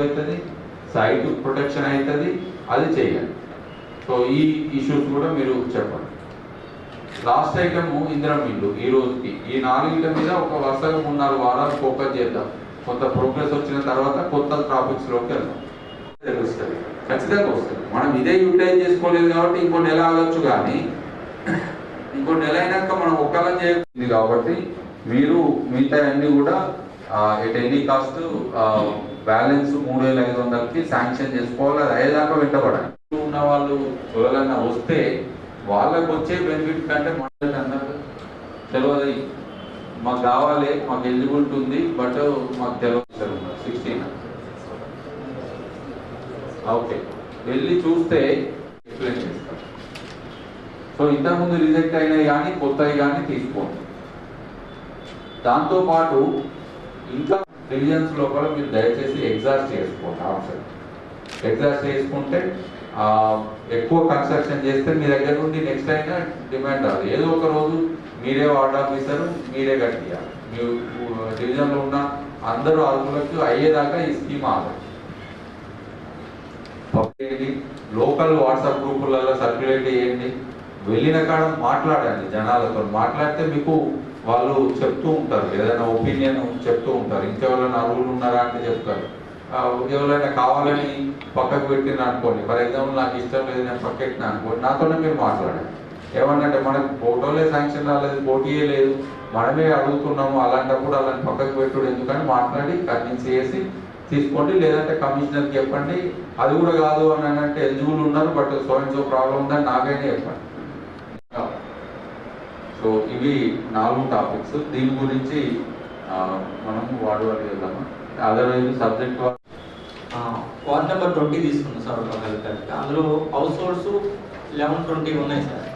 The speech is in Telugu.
అవుతుంది సైట్ ప్రొటెక్షన్ అవుతుంది అది చేయాలి. సో ఈ ఇష్యూస్ కూడా మీరు చెప్పండి. లాస్ట్ ఐటమ్ ఇంద్రం ఇల్లు ఈ రోజుకి. ఈ నాలుగిట మీద ఒక వరుసగా మూడు నాలుగు వారాలు ఫోకస్ చేద్దాం. కొంత ప్రోగ్రెస్ వచ్చిన తర్వాత కొత్త టాపిక్స్లోకి వెళ్దాం. తెలుస్తుంది. ఖచ్చితంగా వస్తుంది. మనం ఇదే యూటిలైజ్ చేసుకోలేదు కాబట్టి ఇంకో నెల ఆగొచ్చు కానీ ఇంకో నెల అయినాక మనం ఒక్కలా చేయాలి కాబట్టి మీరు మిగతా అన్ని కూడా ఎట్ ఎనీ కాస్ట్ బ్యాలెన్స్ మూడు వేల ఐదు వందలకి శాంక్షన్ చేసుకోవాలి. అది అయ్యేదాకా వెంటబడాలి. ఉన్న వాళ్ళు ఎవరైనా వస్తే వాళ్ళకు వచ్చే బెనిఫిట్ కంటే మనకి అన్నారు తెలియదు. మాకు కావాలి మాకు ఎలిజిబిలిటీ ఉంది బట్ మాకు తెలియదు సిక్స్టీన్ ఓకే. వెళ్ళి చూస్తే ఎక్స్ప్లెయిన్ చేస్తాం. సో ఇంతకుముందు రిజెక్ట్ అయినవి కానీ కొత్తవి కానీ తీసుకోండి. దాంతో పాటు ఇంకా రివిజన్స్ లోపల మీరు దయచేసి ఎగ్జాస్ట్ చేసుకోండి ఆప్షన్ ఎగ్జాస్ట్ చేసుకుంటే ఎక్కువ కన్స్ట్రక్షన్ చేస్తే మీ దగ్గర నుండి నెక్స్ట్ అయినా డిమాండ్ రాదు. ఏదో ఒక రోజు మీరే వార్డ్ ఆఫీసర్ మీరే కట్టియాలి. మీ డివిజన్లో ఉన్న అందరూ అర్హులకు అయ్యేదాకా ఈ స్కీమ్ ఆగదు. లోకల్ వాట్సాప్ గ్రూపులలో సర్క్యులేట్ చేయండి. వెళ్ళిన కాడ మాట్లాడండి జనాలతో. మాట్లాడితే మీకు వాళ్ళు చెప్తూ ఉంటారు. ఏదైనా ఒపీనియన్ చెప్తూ ఉంటారు. ఇంకెవరైనా అరువులు ఉన్నారా అంటే చెప్తారు. ఎవరైనా కావాలని పక్కకు పెట్టిన అనుకోండి. ఫర్ ఎగ్జాంపుల్ నాకు ఇష్టం లేదు నేను పక్కెట్టిన అనుకోండి నాతోనే మీరు మాట్లాడండి. ఏమన్నంటే మనకు ఫోటోలే శాంక్షన్ రాలేదు పోటీయే లేదు. మనమే అడుగుతున్నాము అలాంటప్పుడు అలాంటి పక్కకు పెట్టుడు ఎందుకని మాట్లాడి కన్విన్స్ చేసి తీసుకోండి. లేదంటే కమిషనర్కి చెప్పండి. అది కూడా కాదు అని అంటే ఎలిజిబుల్ ఉన్నారు but so and so problem ఉందని నాకైనా చెప్పండి. సో ఇవి నాలుగు టాపిక్స్. దీని గురించి మనం వాడు వాడి వెళ్దాము? Otherwise subject ward number twenty తీసుకున్నాం సార్ ఒక అందులో హౌస్ హోల్డ్స్ లెవెన్ ట్వంటీ ఉన్నాయి సార్.